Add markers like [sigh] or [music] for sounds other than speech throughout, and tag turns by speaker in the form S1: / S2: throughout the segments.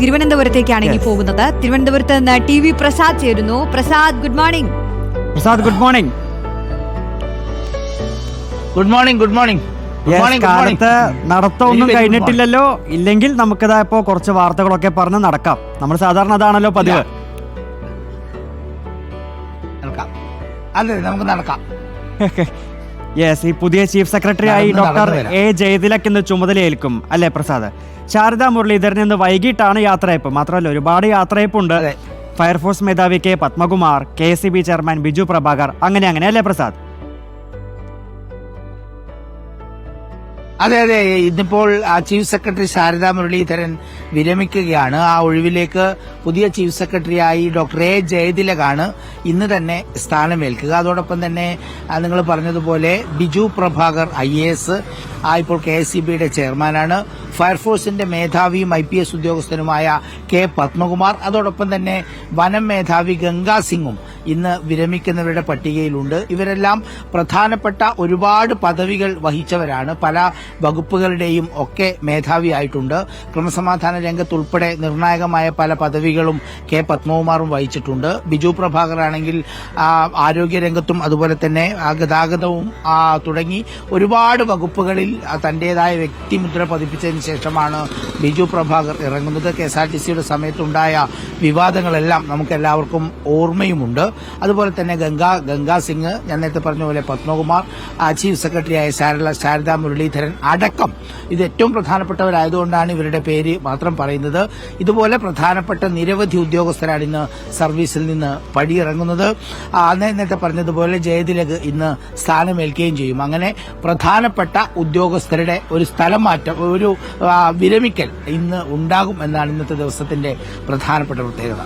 S1: തിരുവനന്തപുരത്തേക്കാണ് ഇനി. പോകുന്നത്. തിരുവനന്തപുരത്ത് നിന്ന് ടി വി പ്രസാദ് ചേരുന്നു. Prasad good morning
S2: Prasad good morning
S3: good morning good morning
S2: കാലത്ത് നടത്തമൊന്നും കഴിഞ്ഞിട്ടില്ലല്ലോ. ഇല്ലെങ്കിൽ നമുക്കിതാ ഇപ്പോ കുറച്ച് വാർത്തകളൊക്കെ പറഞ്ഞ് നടക്കാം. നമ്മൾ സാധാരണ അതാണല്ലോ പതിവ്.
S3: അതെ നമുക്ക് നടക്കാം. [laughs]
S2: യെസ് ഈ പുതിയ ചീഫ് സെക്രട്ടറി ആയി ഡോക്ടർ എ ജയതിലക് ഇന്ന് ചുമതലയേൽക്കും അല്ലേ പ്രസാദ്? ശാരദ മുരളീധരൻ ഇന്ന് വൈകിട്ടാണ് യാത്രയപ്പ്. മാത്രമല്ല ഒരുപാട് യാത്രയപ്പുണ്ട്. ഫയർഫോഴ്സ് മേധാവി K. Padmakumar K. C. B. Chairman Biju Prabhakar അങ്ങനെ അങ്ങനെ അല്ലേ പ്രസാദ്?
S3: അതെ അതെ. ഇന്നിപ്പോൾ ചീഫ് സെക്രട്ടറി ശാരദാ മുരളീധരൻ വിരമിക്കുകയാണ്. ആ ഒഴിവിലേക്ക് പുതിയ ചീഫ് സെക്രട്ടറിയായി ഡോക്ടർ എ. ജയതിലകാണ് ഇന്ന് തന്നെ സ്ഥാനമേൽക്കുക. അതോടൊപ്പം തന്നെ നിങ്ങൾ പറഞ്ഞതുപോലെ Biju Prabhakar I A S ഇപ്പോൾ കെ എസ് സി ബിയുടെ ചെയർമാനാണ്. ഫയർഫോഴ്സിന്റെ മേധാവിയും ഐ പി എസ് ഉദ്യോഗസ്ഥനുമായ കെ പത്മകുമാർ അതോടൊപ്പം തന്നെ വനം മേധാവി ഗംഗാ സിംഗും ഇന്ന് വിരമിക്കുന്നവരുടെ പട്ടികയിലുണ്ട്. ഇവരെല്ലാം പ്രധാനപ്പെട്ട ഒരുപാട് പദവികൾ വഹിച്ചവരാണ്. പല വകുപ്പുകളുടെയും ഒക്കെ മേധാവിയായിട്ടുണ്ട്. ക്രമസമാധാന രംഗത്തുൾപ്പെടെ നിർണായകമായ പല പദവികളും കെ പത്മകുമാറും വഹിച്ചിട്ടുണ്ട്. ബിജു പ്രഭാകർ ആണെങ്കിൽ ആരോഗ്യരംഗത്തും അതുപോലെ തന്നെ ഗതാഗതവും തുടങ്ങി ഒരുപാട് വകുപ്പുകളിൽ തന്റേതായ വ്യക്തിമുദ്ര പതിപ്പിച്ചതിന് ശേഷമാണ് ബിജു പ്രഭാകർ ഇറങ്ങുന്നത്. കെ എസ് ആർ ടി സിയുടെ സമയത്തുണ്ടായ വിവാദങ്ങളെല്ലാം നമുക്ക് എല്ലാവർക്കും ഓർമ്മയുമുണ്ട്. അതുപോലെ തന്നെ ഗംഗാ ഗംഗാ സിംഗ് ഞാൻ നേരത്തെ പറഞ്ഞ പോലെ പത്മകുമാർ ചീഫ് സെക്രട്ടറിയായ ശാരദ ശാരദാ മുരളീധരൻ അടക്കം. ഇത് ഏറ്റവും പ്രധാനപ്പെട്ടവരായതുകൊണ്ടാണ് ഇവരുടെ പേര് മാത്രം പറയുന്നത്. ഇതുപോലെ പ്രധാനപ്പെട്ട നിരവധി ഉദ്യോഗസ്ഥരാണ് ഇന്ന് സർവീസിൽ നിന്ന് പടിയിറങ്ങുന്നത്. നേരത്തെ പറഞ്ഞതുപോലെ ജയതിലക് ഇന്ന് സ്ഥാനമേൽക്കുകയും ചെയ്യും. അങ്ങനെ പ്രധാനപ്പെട്ട ഉദ്യോഗസ്ഥരുടെ ഒരു സ്ഥലം മാറ്റം ഒരു വിരമിക്കൽ ഇന്ന് ഉണ്ടാകും എന്നാണ് ഇന്നത്തെ ദിവസത്തിന്റെ പ്രധാനപ്പെട്ട പ്രത്യേകത.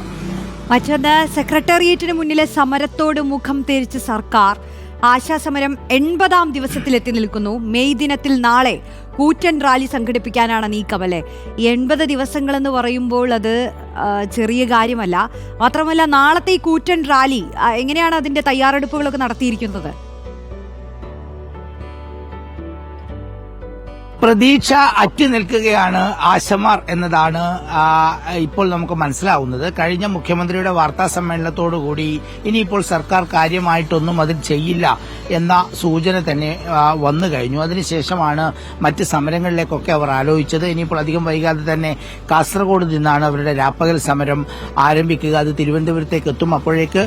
S1: മറ്റൊന്ന് സെക്രട്ടേറിയറ്റിന് മുന്നിലെ സമരത്തോട് മുഖം തിരിച്ച് സർക്കാർ. ആശാസമരം എൺപതാം ദിവസത്തിലെത്തി നിൽക്കുന്നു. മെയ് ദിനത്തിൽ നാളെ കൂറ്റൻ റാലി സംഘടിപ്പിക്കാനാണ് നീക്കം ഈ എൺപത് ദിവസങ്ങളെന്ന് പറയുമ്പോൾ അത് ചെറിയ കാര്യമല്ല. മാത്രമല്ല നാളത്തെ ഈ കൂറ്റൻ റാലി എങ്ങനെയാണ് അതിന്റെ തയ്യാറെടുപ്പുകളൊക്കെ നടത്തിയിരിക്കുന്നത്?
S3: പ്രതീക്ഷ അറ്റി നിൽക്കുകയാണ് ആശമാർ എന്നതാണ് ഇപ്പോൾ നമുക്ക് മനസ്സിലാവുന്നത്. കഴിഞ്ഞ മുഖ്യമന്ത്രിയുടെ വാർത്താ സമ്മേളനത്തോടുകൂടി ഇനിയിപ്പോൾ സർക്കാർ കാര്യമായിട്ടൊന്നും അതിൽ ചെയ്യില്ല എന്ന സൂചന തന്നെ വന്നു കഴിഞ്ഞു. അതിനുശേഷമാണ് മറ്റ് സമരങ്ങളിലേക്കൊക്കെ അവർ ആലോചിച്ചത്. ഇനിയിപ്പോൾ അധികം വൈകാതെ തന്നെ കാസർഗോഡ് നിന്നാണ് അവരുടെ രാപ്പകൽ സമരം ആരംഭിക്കുക. അത് തിരുവനന്തപുരത്തേക്ക് എത്തും. അപ്പോഴേക്ക്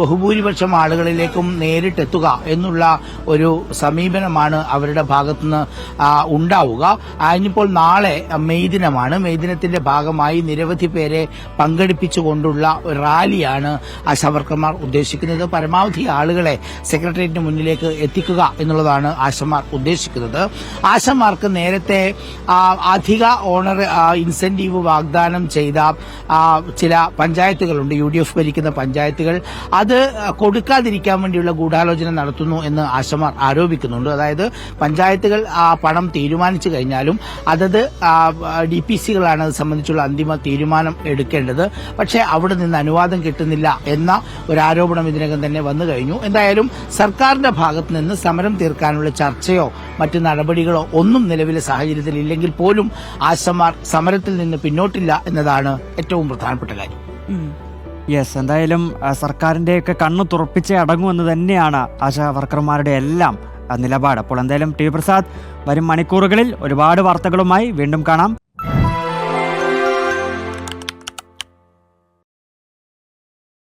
S3: ബഹുഭൂരിപക്ഷം ആളുകളിലേക്കും നേരിട്ടെത്തുക എന്നുള്ള ഒരു സമീപനമാണ് അവരുടെ ഭാഗത്തുനിന്ന് ഉണ്ടാവുക. അതിനിപ്പോൾ നാളെ മെയ് ദിനമാണ്. മെയ് ദിനത്തിന്റെ ഭാഗമായി നിരവധി പേരെ പങ്കെടുപ്പിച്ചുകൊണ്ടുള്ള ഒരു റാലിയാണ് ആശാവർക്കർമാർ ഉദ്ദേശിക്കുന്നത്. പരമാവധി ആളുകളെ സെക്രട്ടേറിയറ്റിന് മുന്നിലേക്ക് എത്തിക്കുക എന്നുള്ളതാണ് ആശമാർ ഉദ്ദേശിക്കുന്നത്. ആശമാർക്ക് നേരത്തെ അധിക ഓണർ ഇൻസെന്റീവ് വാഗ്ദാനം ചെയ്ത ചില പഞ്ചായത്തുകളുണ്ട്. യു ഡി എഫ് ഭരിക്കുന്ന പഞ്ചായത്തുകൾ. അത് കൊടുക്കാതിരിക്കാൻ വേണ്ടിയുള്ള ഗൂഢാലോചന നടത്തുന്നു എന്ന് ആശമാർ ആരോപിക്കുന്നുണ്ട്. അതായത് പഞ്ചായത്തുകൾ ആ പണം തീരുമാനിച്ചു കഴിഞ്ഞാലും അതത് ഡി പി സികളാണ് അത് സംബന്ധിച്ചുള്ള അന്തിമ തീരുമാനം എടുക്കേണ്ടത്. പക്ഷേ അവിടെ നിന്ന് അനുവാദം കിട്ടുന്നില്ല എന്ന ഒരു ആരോപണം ഇതിനകം തന്നെ വന്നു കഴിഞ്ഞു. എന്തായാലും സർക്കാരിന്റെ ഭാഗത്ത് നിന്ന് സമരം തീർക്കാനുള്ള ചർച്ചയോ മറ്റ് നടപടികളോ ഒന്നും നിലവിലെ സാഹചര്യത്തിൽ ഇല്ലെങ്കിൽ പോലും ആശമാർ സമരത്തിൽ നിന്ന് പിന്നോട്ടില്ല എന്നതാണ് ഏറ്റവും പ്രധാനപ്പെട്ട കാര്യം.
S2: യെസ് എന്തായാലും സർക്കാരിന്റെയൊക്കെ കണ്ണു തുറപ്പിച്ചേ അടങ്ങുമെന്ന് തന്നെയാണ് ആശാ വർക്കർമാരുടെ എല്ലാം നിലപാട്. അപ്പോൾ എന്തായാലും ടി പ്രസാദ് വരും മണിക്കൂറുകളിൽ ഒരുപാട് വാർത്തകളുമായി വീണ്ടും കാണാം.